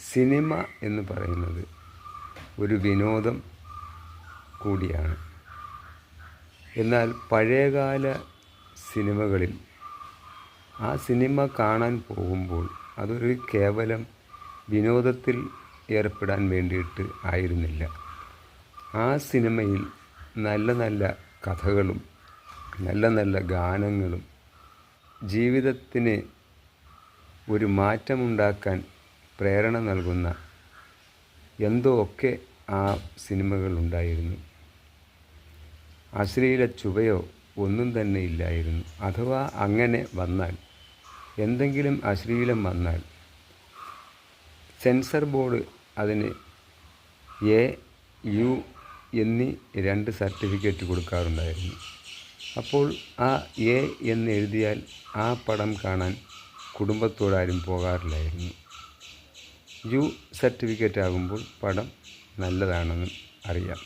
Cinema എന്ന് പറയുന്നത് ഒരു വിനോദം കൂടിയാണ്. എന്നാൽ പഴയകാല സിനിമകളിൽ ആ സിനിമ കാണാൻ പോകുമ്പോൾ അതൊരു കേവലം വിനോദത്തിൽ ഏർപ്പെടാൻ വേണ്ടിയിട്ട് ആയിരുന്നില്ല. ആ സിനിമയിൽ നല്ല നല്ല കഥകളും നല്ല നല്ല ഗാനങ്ങളും ജീവിതത്തിന് ഒരു മാറ്റമുണ്ടാക്കാൻ പ്രേരണ നൽകുന്ന എന്തോ ഒക്കെ ആ സിനിമകളുണ്ടായിരുന്നു? അശ്ലീല ചുവയോ ഒന്നും തന്നെ ഇല്ലായിരുന്നു. അഥവാ അങ്ങനെ വന്നാൽ എന്തെങ്കിലും അശ്ലീലം വന്നാൽ സെൻസർ ബോർഡ് അതിന് എ യു എന്നീ രണ്ട് സർട്ടിഫിക്കറ്റ് കൊടുക്കാറുണ്ടായിരുന്നു. അപ്പോൾ ആ എ എന്ന് എഴുതിയാൽ ആ പടം കാണാൻ കുടുംബത്തോടാരും പോകാറില്ലായിരുന്നു. യു സർട്ടിഫിക്കറ്റ് ആകുമ്പോൾ പടം നല്ലതാണെന്ന് അറിയാം.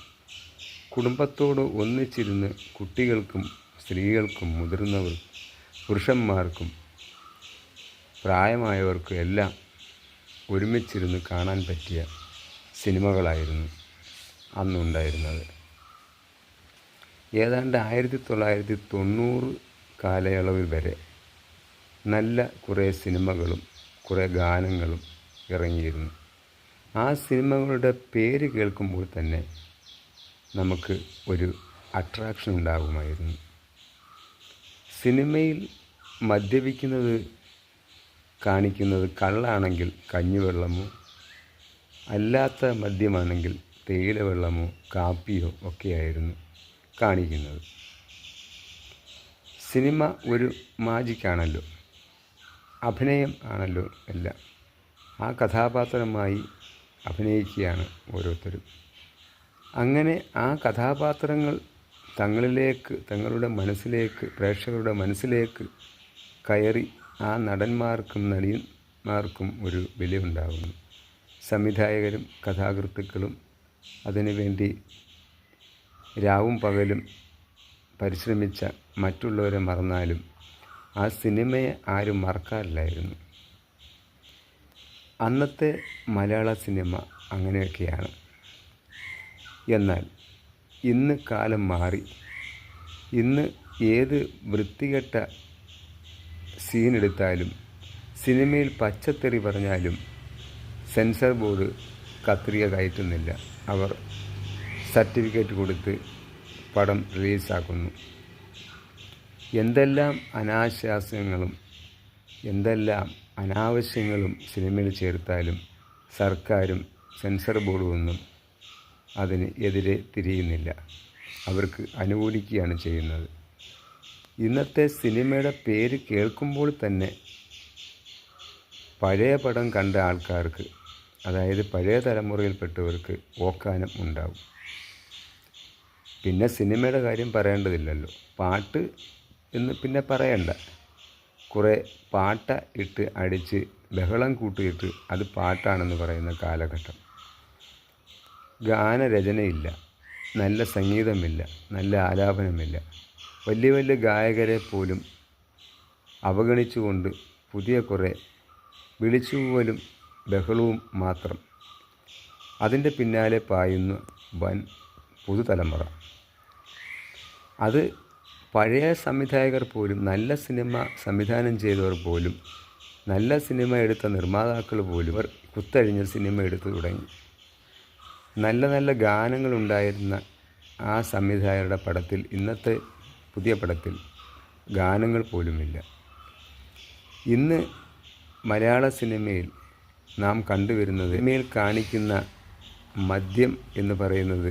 കുടുംബത്തോട് ഒന്നിച്ചിരുന്ന് കുട്ടികൾക്കും സ്ത്രീകൾക്കും മുതിർന്നവർ പുരുഷന്മാർക്കും പ്രായമായവർക്കും എല്ലാം ഒരുമിച്ചിരുന്ന് കാണാൻ പറ്റിയ സിനിമകളായിരുന്നു അന്നുണ്ടായിരുന്നത്. ഏതാണ്ട് ആയിരത്തി തൊള്ളായിരത്തി തൊണ്ണൂറ് കാലയളവിൽ വരെ നല്ല കുറേ സിനിമകളും കുറേ ഗാനങ്ങളും ഇറങ്ങിയിരുന്നു. ആ സിനിമകളുടെ പേര് കേൾക്കുമ്പോൾ തന്നെ നമുക്ക് ഒരു അട്രാക്ഷൻ ഉണ്ടാകുമായിരുന്നു. സിനിമയിൽ മദ്യപിക്കുന്നത് കാണിക്കുന്നത് കള്ളാണെങ്കിൽ കഞ്ഞിവെള്ളമോ അല്ലാത്ത മദ്യമാണെങ്കിൽ തേയില വെള്ളമോ കാപ്പിയോ ഒക്കെയായിരുന്നു കാണിക്കുന്നത്. സിനിമ ഒരു മാജിക്കാണല്ലോ അഭിനയം ആണല്ലോ എല്ലാം. ആ കഥാപാത്രമായി അഭിനയിക്കുകയാണ് ഓരോരുത്തരും. അങ്ങനെ ആ കഥാപാത്രങ്ങൾ തങ്ങളിലേക്ക് തങ്ങളുടെ മനസ്സിലേക്ക് പ്രേക്ഷകരുടെ മനസ്സിലേക്ക് കയറി ആ നടന്മാർക്കും നടിമാർക്കും ഒരു വിലയുണ്ടാകുന്നു. സംവിധായകരും കഥാകൃത്തുക്കളും അതിനുവേണ്ടി രാവും പകലും പരിശ്രമിച്ച മറ്റുള്ളവരെ മറന്നാലും ആ സിനിമയെ ആരും മറക്കാറില്ലായിരുന്നു. അന്നത്തെ മലയാള സിനിമ അങ്ങനെയൊക്കെയാണ്. എന്നാൽ ഇന്ന് കാലം മാറി. ഇന്ന് ഏത് വൃത്തികെട്ട സീൻ എടുത്താലും സിനിമയിൽ പച്ചത്തെറി പറഞ്ഞാലും സെൻസർ ബോർഡ് കത്രിക കയറ്റുന്നില്ല. അവർ സർട്ടിഫിക്കറ്റ് കൊടുത്ത് പടം റിലീസാക്കുന്നു. എന്തെല്ലാം അനാശാസ്യങ്ങളും എന്തെല്ലാം അനാവശ്യങ്ങളും സിനിമയിൽ ചേർത്താലും സർക്കാരും സെൻസർ ബോർഡും ഒന്നും അതിന് എതിരെ തിരിയുന്നില്ല. അവർക്ക് അനുകൂലിക്കുകയാണ് ചെയ്യുന്നത്. ഇന്നത്തെ സിനിമയുടെ പേര് കേൾക്കുമ്പോൾ തന്നെ പഴയ പടം കണ്ട ആൾക്കാർക്ക് അതായത് പഴയ തലമുറയിൽപ്പെട്ടവർക്ക് ഓക്കാനം ഉണ്ടാവും. പിന്നെ സിനിമയുടെ കാര്യം പറയേണ്ടതില്ലല്ലോ. പാട്ട് എന്ന് പിന്നെ പറയണ്ട. കുറേ പാട്ട ഇട്ട് അടിച്ച് ബഹളം കൂട്ടിയിട്ട് അത് പാട്ടാണെന്ന് പറയുന്ന കാലഘട്ടം. ഗാനരചനയില്ല നല്ല സംഗീതമില്ല നല്ല ആലാപനമില്ല. വലിയ വലിയ ഗായകരെ പോലും അവഗണിച്ചുകൊണ്ട് പുതിയ കുറേ വിളിച്ചുപോലും ബഹളവും മാത്രം. അതിന്റെ പിന്നാലെ പായുന്ന വൻ പുതുതലമുറ. അത് പഴയ സംവിധായകർ പോലും നല്ല സിനിമ സംവിധാനം ചെയ്തവർ പോലും നല്ല സിനിമ എടുത്ത നിർമ്മാതാക്കൾ പോലും അവർ കുത്തഴിഞ്ഞ സിനിമ എടുത്തു തുടങ്ങി. നല്ല നല്ല ഗാനങ്ങളുണ്ടായിരുന്ന ആ സംവിധായകരുടെ പടത്തിൽ ഇന്നത്തെ പുതിയ പടത്തിൽ ഗാനങ്ങൾ പോലുമില്ല. ഇന്ന് മലയാള സിനിമയിൽ നാം കണ്ടുവരുന്നത് സിനിമയിൽ കാണിക്കുന്ന മദ്യം എന്ന് പറയുന്നത്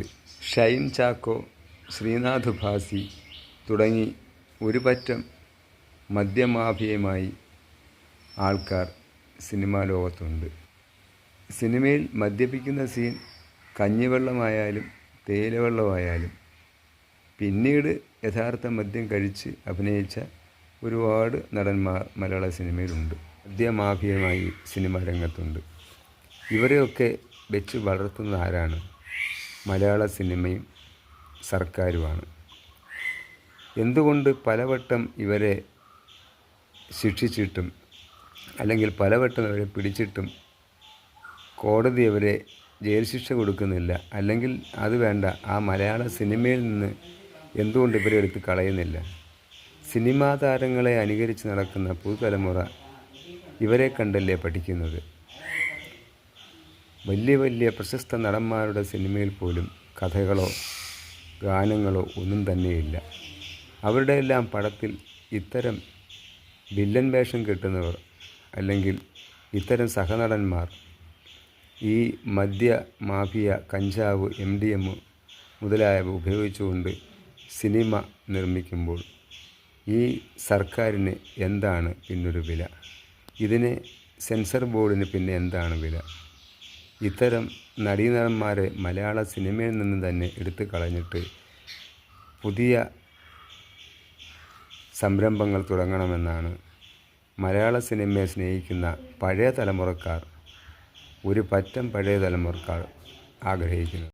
ഷൈൻ ചാക്കോ ശ്രീനാഥ് ഭാസി തുടങ്ങി ഒരു പറ്റം മദ്യമാഫിയയുമായി ആൾക്കാർ സിനിമാ ലോകത്തുണ്ട്. സിനിമയിൽ മദ്യപിക്കുന്ന സീൻ കഞ്ഞിവെള്ളമായാലും തേയിലവെള്ളമായാലും പിന്നീട് യഥാർത്ഥ മദ്യം കഴിച്ച് അഭിനയിച്ച ഒരുപാട് നടന്മാർ മലയാള സിനിമയിലുണ്ട്. മദ്യമാഫിയമായി സിനിമാ രംഗത്തുണ്ട്. ഇവരെയൊക്കെ വെച്ച് വളർത്തുന്ന ആരാണ്? മലയാള സിനിമയും സർക്കാരുമാണ്. എന്തുകൊണ്ട് പലവട്ടം ഇവരെ ശിക്ഷിച്ചിട്ടും അല്ലെങ്കിൽ പലവട്ടം ഇവരെ പിടിച്ചിട്ടും കോടതി അവരെ ജയിൽ ശിക്ഷ കൊടുക്കുന്നില്ല? അല്ലെങ്കിൽ അത് വേണ്ട ആ മലയാള സിനിമയിൽ നിന്ന് എന്തുകൊണ്ട് ഇവരെ എടുത്ത് കളയുന്നില്ല? സിനിമാ താരങ്ങളെ അനുകരിച്ച് നടക്കുന്ന പുതുതലമുറ ഇവരെ കണ്ടല്ലേ പഠിക്കുന്നത്? വലിയ വലിയ പ്രശസ്ത നടന്മാരുടെ സിനിമയിൽ പോലും കഥകളോ ഗാനങ്ങളോ ഒന്നും തന്നെയില്ല. അവരുടെ എല്ലാം പടത്തിൽ ഇത്തരം വില്ലൻ വേഷം കെട്ടുന്നവർ അല്ലെങ്കിൽ ഇത്തരം സഹനടന്മാർ ഈ മദ്യ മാഫിയ കഞ്ചാവ് എം ഡി എം മുതലായവ ഉപയോഗിച്ചുകൊണ്ട് സിനിമ നിർമ്മിക്കുമ്പോൾ ഈ സർക്കാരിന് എന്താണ് പിന്നൊരു വില? ഇതിന് സെൻസർ ബോർഡിന് പിന്നെ എന്താണ് വില? ഇത്തരം നടീനടന്മാരെ മലയാള സിനിമയിൽ നിന്ന് തന്നെ എടുത്തു കളഞ്ഞിട്ട് പുതിയ സംരംഭങ്ങൾ തുടങ്ങണമെന്നാണ് മലയാള സിനിമയെ സ്നേഹിക്കുന്ന പഴയ തലമുറക്കാർ ഒരു പറ്റം പഴയ തലമുറക്കാർ ആഗ്രഹിക്കുന്നത്.